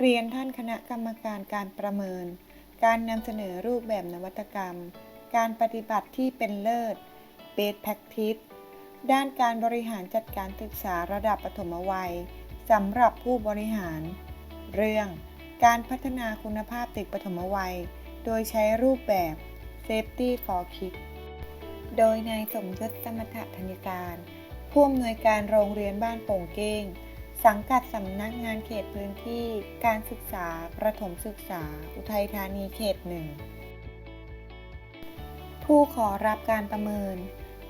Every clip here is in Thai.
เรียนท่านคณะกรรมการการประเมิน การนำเสนอรูปแบบนวัตกรรม การปฏิบัติที่เป็นเลิศ Best Practice ด้านการบริหารจัดการศึกษาระดับปฐมวัยสำหรับผู้บริหาร เรื่องการพัฒนาคุณภาพเด็กปฐมวัย โดยใช้รูปแบบ Safety for Kids โดยนายสมยศสมถธัญการ ผู้อำนวยการโรงเรียนบ้านโป่งเก้ง สังกัดสำนักงานเขตพื้นที่การศึกษาประถมศึกษา อุทัยธานีเขตหนึ่งผู้ขอรับการประเมิน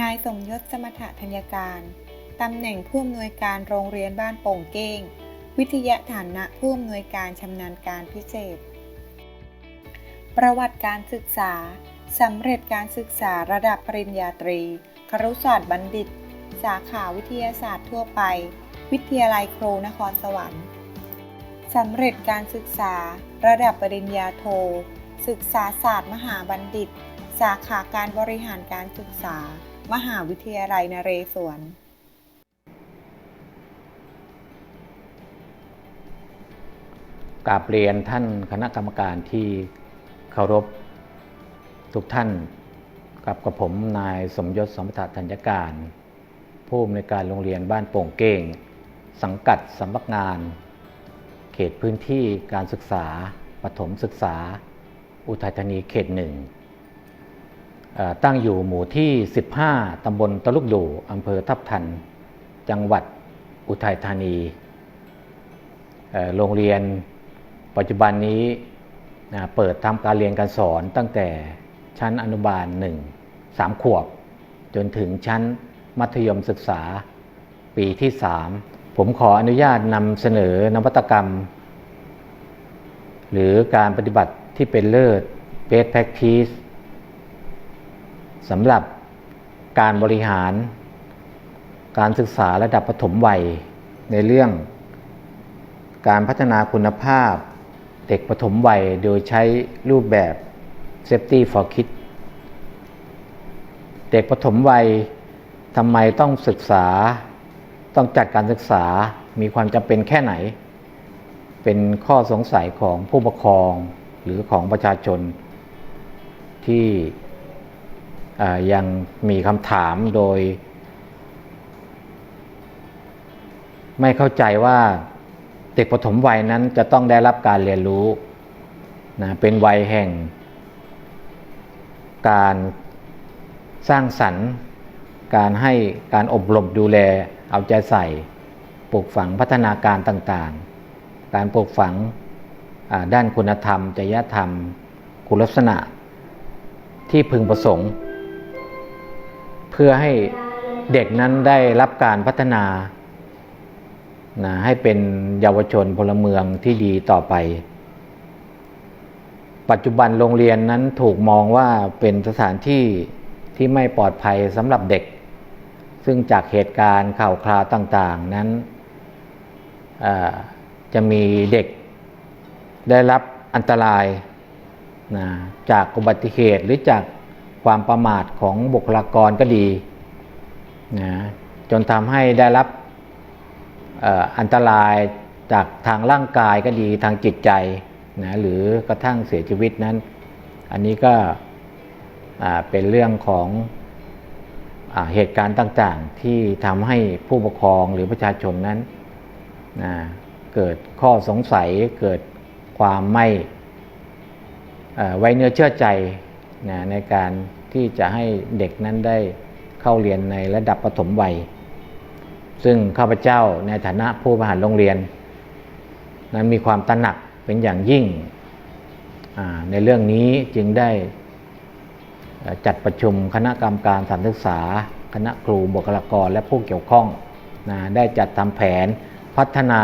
นายสมยศสมถธัญการตำแหน่งผู้อำนวยการโรงเรียนบ้านโป่งเก้ง วิทยาฐานะผู้อำนวยการชำนาญการพิเศษ ประวัติการศึกษาสำเร็จการศึกษาระดับปริญญาตรี ครุศาสตร์บัณฑิต สาขาวิทยาศาสตร์ทั่วไป วิทยาลัยครูนครสวรรค์สำเร็จการศึกษา ระดับปริญญาโท ศึกษาศาสตร์มหาบัณฑิต สาขาการบริหารการศึกษา มหาวิทยาลัยนเรศวรกราบเรียนท่านคณะกรรมการที่เคารพทุกท่านกับกับผมนายสมยศสมถธัญญการ ผู้อำนวยการโรงเรียนบ้านโป่งเก้ง สังกัดสำนักงาน เขตพื้นที่การศึกษาปฐมศึกษา อุทัยธานีเขตหนึ่งตั้งอยู่หมู่ที่ 15 ตำบลตะลุกดูอำเภอทับทัน จังหวัดอุทัยธานี โรงเรียนปัจจุบันนี้เปิดทำการเรียนการสอนตั้งแต่ชั้นอนุบาล 1 3 ขวบ จนถึงชั้นมัธยมศึกษาปีที่ 3 ผมขออนุญาตนำเสนอนวัตกรรม หรือการปฏิบัติที่เป็นเลิศ best practice สำหรับการบริหาร การศึกษาระดับปฐมวัย ในเรื่อง การพัฒนาคุณภาพ เด็กปฐมวัยโดยใช้รูปแบบ Safety for Kids เด็กปฐมวัยทำไมต้องศึกษา ต้องจัดการศึกษามีความจำเป็นแค่ไหน เป็นข้อสงสัยของผู้ปกครองหรือของประชาชน ที่ยังมีคำถามโดย ไม่เข้าใจว่าเด็กปฐมวัยนั้นจะต้องได้รับการเรียนรู้นะเป็นวัยแห่ง การสร้างสรรค์ การให้การอบรมดูแล เอาใจใส่ปลูกฝังพัฒนาการต่างๆ การปลูกฝังด้านคุณธรรมจริยธรรม คุณลักษณะ ที่พึงประสงค์ เพื่อให้เด็กนั้นได้รับการพัฒนานะให้เป็นเยาวชนพลเมืองที่ดีต่อไป ปัจจุบันโรงเรียนนั้นถูกมองว่าเป็นสถานที่ที่ไม่ปลอดภัยสำหรับเด็ก ซึ่งจากเหตุการณ์ข่าวคราวต่าง ๆ นั้นจะมีเด็กได้รับอันตรายนะจากอุบัติเหตุหรือจากความประมาทของบุคลากรก็ดีนะจนทำให้ได้รับอันตรายจากทางร่างกายก็ดีทางจิตใจนะหรือกระทั่งเสียชีวิตนั้น อันนี้ก็เป็นเรื่องของ เหตุการณ์ต่างๆ ที่ทำให้ผู้ปกครองหรือประชาชนนั้นนะเกิดข้อสงสัยเกิดความไม่ไว้เนื้อเชื่อใจนะในการที่จะให้เด็กนั้นได้เข้าเรียนในระดับปฐมวัย ซึ่งข้าพเจ้าในฐานะผู้บริหารโรงเรียน นั้นมีความตระหนักเป็นอย่างยิ่งในเรื่องนี้จึงได้ จัดประชุมคณะกรรมการสถานศึกษา คณะครูบุคลากรและผู้เกี่ยวข้องนะได้จัดทำแผนพัฒนา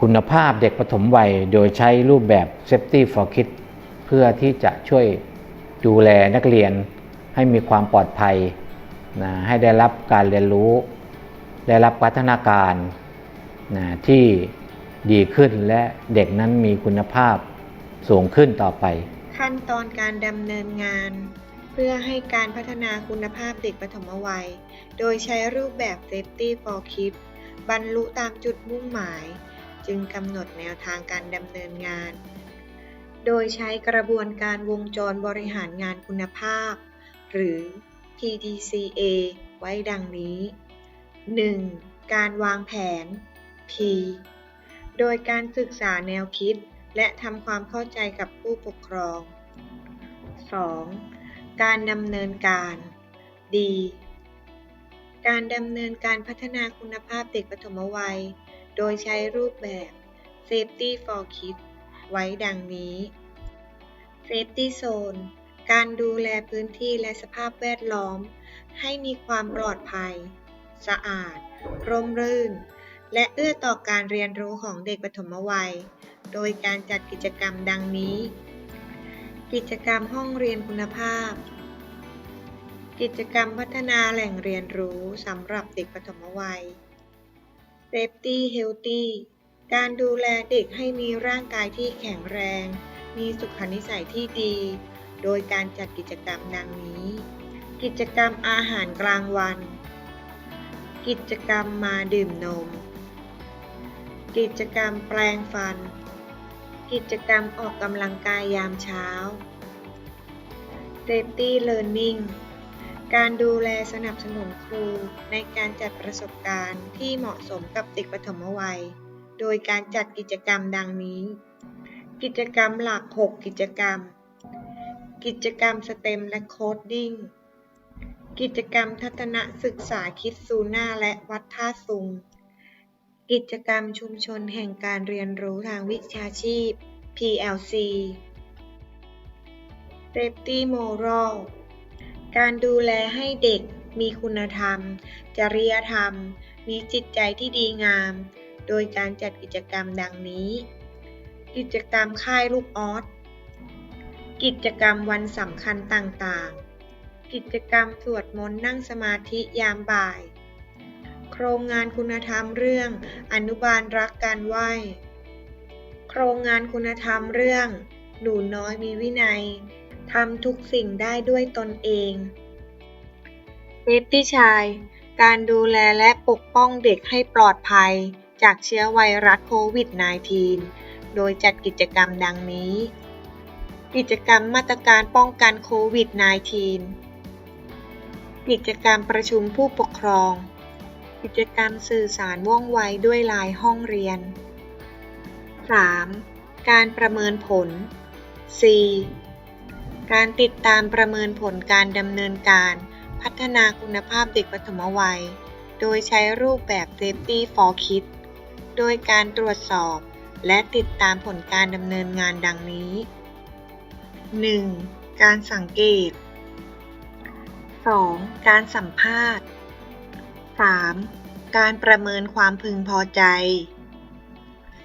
คุณภาพเด็กปฐมวัย โดยใช้รูปแบบ Safety for Kids เพื่อที่จะช่วยดูแลนักเรียนให้มีความปลอดภัยนะให้ได้รับการเรียนรู้ ได้รับพัฒนาการนะที่ดีขึ้นและเด็กนั้นมีคุณภาพสูงขึ้นต่อไป ขั้นตอนการดำเนินงาน เพื่อให้การพัฒนาคุณภาพเด็กปฐมวัย โดยใช้รูปแบบ Safety for Kids บรรลุตามจุดมุ่งหมาย จึงกำหนดแนวทางการดำเนินงาน โดยใช้กระบวนการวงจรบริหารงานคุณภาพ หรือ PDCA ไว้ดังนี้ 1. การวางแผน P โดยการศึกษาแนวคิด และทำความเข้าใจกับผู้ปกครอง 2. การดำเนินการ D การดำเนินการพัฒนาคุณภาพเด็กปฐมวัย โดยใช้รูปแบบ Safety for Kids ไว้ดังนี้ Safety Zone การดูแลพื้นที่และสภาพแวดล้อม ให้มีความปลอดภัย สะอาด ร่มรื่น และเอื้อต่อการเรียนรู้ของเด็กปฐมวัย โดยการจัดกิจกรรมดังนี้ กิจกรรมห้องเรียนคุณภาพ กิจกรรมพัฒนาแหล่งเรียนรู้สำหรับเด็กปฐมวัย Safety Healthy การดูแลเด็กให้มีร่างกายที่แข็งแรง มีสุขนิสัยที่ดี โดยการจัดกิจกรรมดังนี้ กิจกรรมอาหารกลางวัน กิจกรรมมาดื่มนม กิจกรรมแปลงฟัน กิจกรรมออกกำลังกายยามเช้า Safety Learning การดูแลสนับสนุนครูในการจัดประสบการณ์ที่เหมาะสมกับเด็กปฐมวัย โดยการจัดกิจกรรมดังนี้ กิจกรรมหลัก 6 กิจกรรม กิจกรรมสเต็มและโคดดิ้ง กิจกรรมทัศนศึกษาคิดซูน่าและวัดท่าซุง กิจกรรมชุมชนแห่งการเรียนรู้ทางวิชาชีพ PLC Safety Moral การดูแลให้เด็กมีคุณธรรม จริยธรรม มีจิตใจที่ดีงาม โดยการจัดกิจกรรมดังนี้ กิจกรรมค่ายลูกออสกิจกรรมวันสำคัญต่างๆ กิจกรรมสวดมนต์นั่งสมาธิยามบ่าย โครงงานคุณธรรมเรื่อง อนุบาลรักการไหวโครงงานคุณธรรมเรื่อง หนูน้อยมีวินัยทำทุกสิ่งได้ด้วยตนเองเซฟตี้ชาย การดูแลและปกป้องเด็กให้ปลอดภัย จากเชื้อไวรัสโควิด -19 โดยจัดกิจกรรมดังนี้ กิจกรรมมาตรการป้องกันโควิด -19 กิจกรรมประชุมผู้ปกครอง กิจกรรมสื่อสารว่องไวด้วยลายห้องเรียน 3. การประเมินผล 4. การติดตามประเมินผลการดำเนินการ พัฒนาคุณภาพเด็กปฐมวัย โดยใช้รูปแบบ Safety for Kids โดยการตรวจสอบ และติดตามผลการดำเนินงานดังนี้ 1. การสังเกต 2. การสัมภาษณ์ 3. การประเมินความพึงพอใจ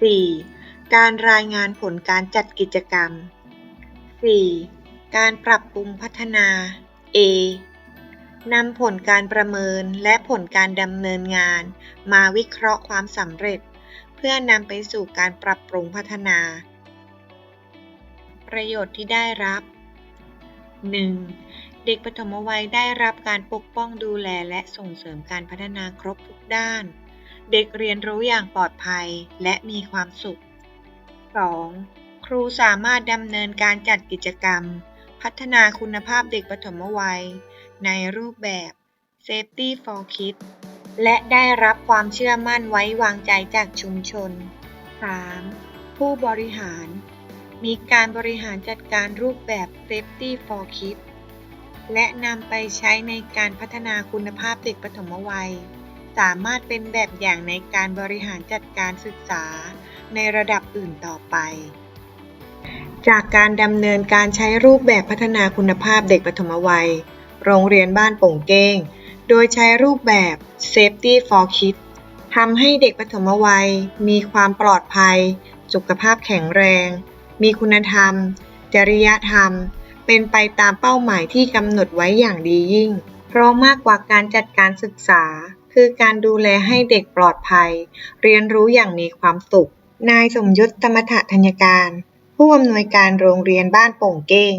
4. การรายงานผลการจัดกิจกรรม 4. การปรับปรุงพัฒนา A นำผลการประเมินและผลการดำเนินงาน มาวิเคราะห์ความสำเร็จ เพื่อนำไปสู่การปรับปรุงพัฒนา ประโยชน์ที่ได้รับ 1. เด็กปฐมวัยได้รับการปกป้องดูแลและส่งเสริมการพัฒนาครบทุกด้าน เด็กเรียนรู้อย่างปลอดภัยและมีความสุข 2. ครูสามารถดำเนินการจัดกิจกรรม พัฒนาคุณภาพเด็กปฐมวัย ในรูปแบบ Safety for Kids และได้รับความเชื่อมั่นไว้วางใจจากชุมชน 3. ผู้บริหาร มีการบริหารจัดการรูปแบบ Safety for Kids และนำไปใช้ในการพัฒนาคุณภาพเด็กปฐมวัย สามารถเป็นแบบอย่างในการบริหารจัดการศึกษาในระดับอื่นต่อไป จากการดำเนินการใช้รูปแบบพัฒนาคุณภาพเด็กปฐมวัย โรงเรียนบ้านโป่งเก้ง โดยใช้รูปแบบ Safety for Kids ทำให้เด็กปฐมวัยมีความปลอดภัย สุขภาพแข็งแรง มีคุณธรรม จริยธรรม เป็นไปตามเป้าหมายที่กำหนดไว้อย่างดียิ่ง เพราะมากกว่าการจัดการศึกษา คือการดูแลให้เด็กปลอดภัย เรียนรู้อย่างมีความสุข นายสมยศธรรมถธัญการ ผู้อำนวยการโรงเรียนบ้านโป่งเก้ง